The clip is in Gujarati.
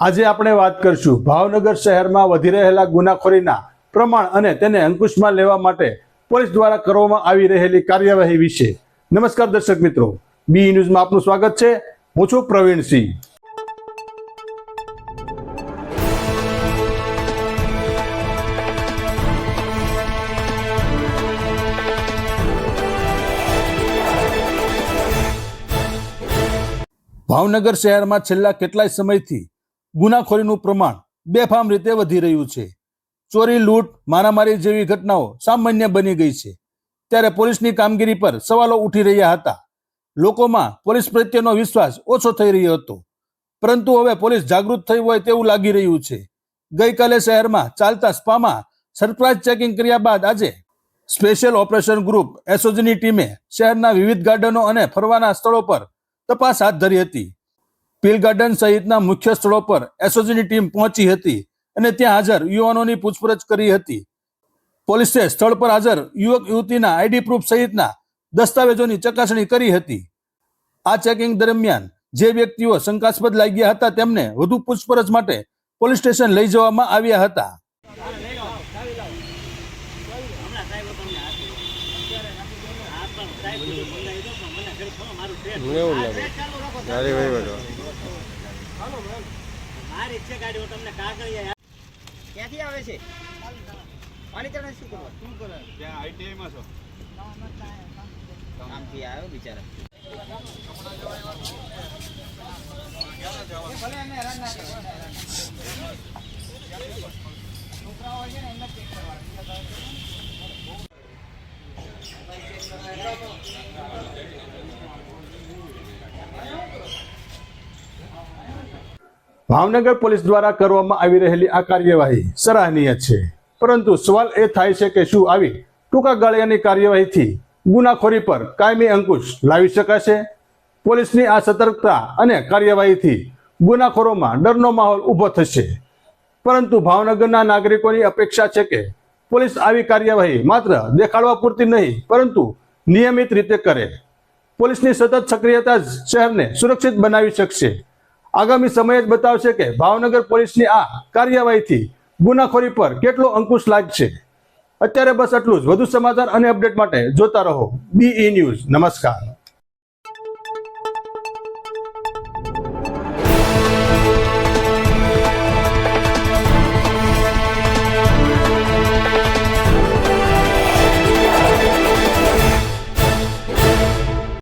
આજે આપણે વાત કરશું ભાવનગર શહેરમાં વધી રહેલા ગુનાખોરીના પ્રમાણ અને તેને અંકુશમાં લેવા માટે પોલીસ દ્વારા કરવામાં આવી રહેલી કાર્યવાહી વિશે. નમસ્કાર દર્શક મિત્રો. બી ન્યૂઝમાં આપનું સ્વાગત છે. હું છું પ્રવીણસિંહ ભાવનગર શહેરમાં છેલ્લા કેટલાય સમયથી ગુનાખોરીનું પ્રમાણ બેફામ રીતે વધી રહ્યું છે. ચોરી, લૂંટ, મારામારી જેવી ઘટનાઓ સામાન્ય બની ગઈ છે. ત્યારે પોલીસની કામગીરી પર સવાલો ઉઠી રહ્યા હતા. લોકોમાં પોલીસ પ્રત્યેનો વિશ્વાસ ઓછો થઈ રહ્યો હતો. પરંતુ હવે પોલીસ જાગૃત થઈ હોય તેવું લાગી રહ્યું છે. ગઈકાલે શહેરમાં ચાલતા સ્પામાં સરપ્રાઇઝ ચેકિંગ કર્યા બાદ આજે સ્પેશિયલ ઓપરેશન ગ્રુપ એસઓજીની ટીમે શહેરના વિવિધ ગાર્ડનો અને ફરવાના સ્થળો પર તપાસ હાથ ધરી હતી. પીલ ગાર્ડન સહિતના મુખ્ય સ્થળો પર એસઓજીની ટીમ પહોંચી હતી અને ત્યાં હાજર યુવાનોની પૂછપરછ કરી હતી. પોલીસે સ્થળ પર હાજર યુવક યુવતીના આઈડી પ્રૂફ સહિતના દસ્તાવેજોની ચકાસણી કરી હતી. આ ચેકિંગ દરમિયાન જે વ્યક્તિઓ શંકાસ્પદ લાગ્યા હતા તેમને વધુ પૂછપરછ માટે પોલીસ સ્ટેશન લઈ જવામાં આવ્યા હતા. એવું લાગે. ગાડી વહી વળો. મારી છે ગાડી હું તમને કાગળિયા ક્યાંથી આવે છે? પાણી ચડે શું કરવા? શું કરે? ત્યાં આઈટીઆઈમાં છો. આમથી આવ્યો બિચારા. ભાવનગર પોલીસ દ્વારા કરવામાં આવી રહેલી આ કાર્યવાહી સરાહનીય છે. પરંતુ સવાલ એ થાય છે કે શું આવી ટૂંકા ગાળિયાની કાર્યવાહીથી ગુનાખોરી પર કાયમી અંકુશ લાવી શકાશે? પોલીસની આ સતર્કતા અને કાર્યવાહીથી ગુનાખોરોમાં ડરનો માહોલ ઊભો થશે. પરંતુ ભાવનગરના નાગરિકોની અપેક્ષા છે કે પોલીસ આવી કાર્યવાહી માત્ર દેખાડવા પૂરતી નહીં, પરંતુ નિયમિત રીતે કરે. પોલીસની સતત સક્રિયતા જ શહેરને સુરક્ષિત બનાવી શકશે. આગામી સમય જ બતાવશે કે ભાવનગર પોલીસની આ કાર્યવાહીથી ગુનાખોરી પર કેટલો અંકુશ લાગશે. અત્યારે બસ આટલું જ. વધુ સમાચાર અને અપડેટ માટે જોતા રહો. બીઈ ન્યૂઝ નમસ્કાર.